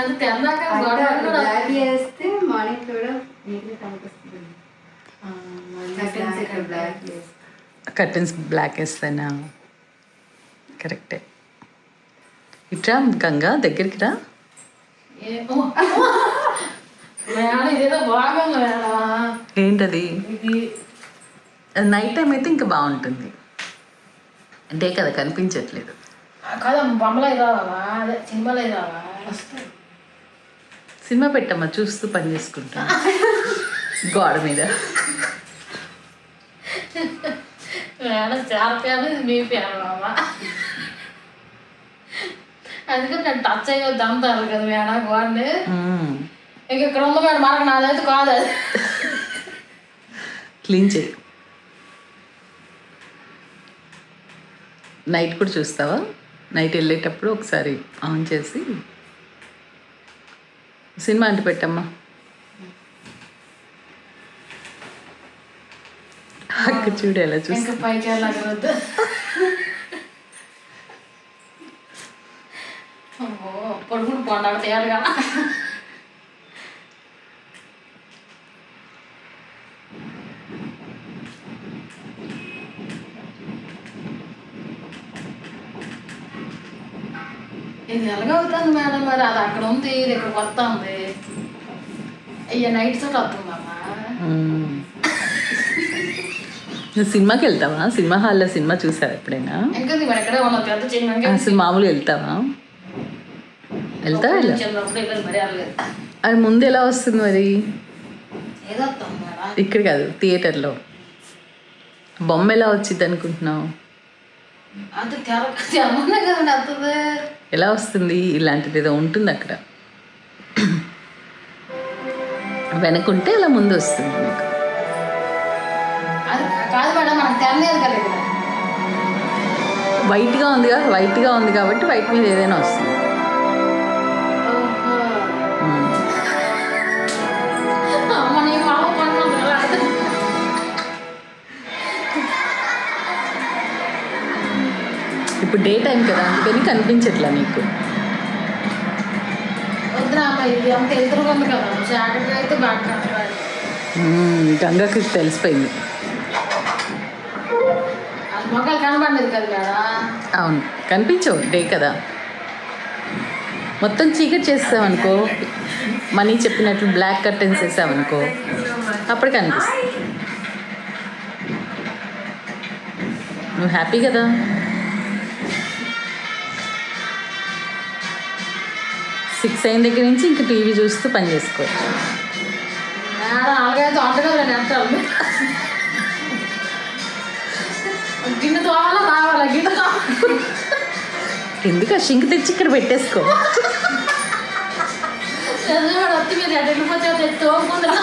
అది కూడా బ్లాక్ వేస్తే మార్నింగ్ కూడా నీట్గా కనిపిస్తుంది. కర్టెన్స్ బ్లాక్ వేస్తానా కరెక్టే ఇట్రా గంగా దగ్గరికి రా. ఏంటది? ఇది. అది నైట్ టైం అయితే ఇంకా బాగుంటుంది. డే కదా కనిపించట్లేదు. కదా బొమ్మలు అయి రావాలా అదే సినిమాలు అయి రావాలా సినిమా పెట్టమ్మా చూస్తూ పని చేసుకుంటా. గోడ మీద. చాలా ప్యాను మీ ప్యాను మామ. అందుకని నేను టచ్ అయ్యొద్దు అంటారు కదా మేడం గోడని. ఇంక ఇక్కడ ఉంది మేడం మనకు నాదైతే కాదు. అది క్లీన్ చేయి. నైట్ కూడా చూస్తావా? నైట్ వెళ్ళేటప్పుడు ఒకసారి ఆన్ చేసి సినిమా అంటే పెట్టమ్మా. అక్క చూడు ఎలా చూసి ఇంకా పైకి వెళ్ళగలదు పడుకుని పండగ తేయాలి కదా ఇది ఎలాగవుతుంది మేడం? మరి అది అక్కడ ఉంది ఇది ఇక్కడ వస్తుంది అయ్యా నైట్ తోటి వస్తుందమ్మా. నువ్వు సినిమాకి వెళ్తావా? సినిమా హాల్లో సినిమా చూసావా ఎప్పుడైనా? అసలు మామూలుగా వెళ్తావా? వెళ్తావా అది ముందు ఎలా వస్తుంది మరి? ఇక్కడ కాదు థియేటర్లో బొమ్మ ఎలా వచ్చింది అనుకుంటున్నావు అది తెర తెమ్మనే కదండి వస్తుంది ఎలా వస్తుంది? ఇలాంటిది ఏదో ఉంటుంది అక్కడ. వెనకుంటే ఇలా ముందు వస్తుంది మీకు. వైట్గా ఉందిగా వైట్గా ఉంది కాబట్టి వైట్ మీద ఏదైనా వస్తుంది. ఇప్పుడు డే టైం కదా అందుకని కనిపించట్లా నీకు. గంగకి తెలిసిపోయింది. అవును కనిపించవు డే కదా. మొత్తం చీకటి చేస్తావనుకో మనీ చెప్పినట్లు బ్లాక్ కర్టెన్స్ వేసావనుకో అప్పుడు కనిపిస్తుంది. నువ్వు హ్యాపీ కదా? సిక్స్ అయిన దగ్గర నుంచి ఇంకా టీవీ చూస్తూ పని చేసుకోవచ్చు ఎందుకు షింక్ తెచ్చి ఇక్కడ పెట్టేసుకో? చదివాడు వచ్చి మీరు ఎటు తోముకుంటున్నా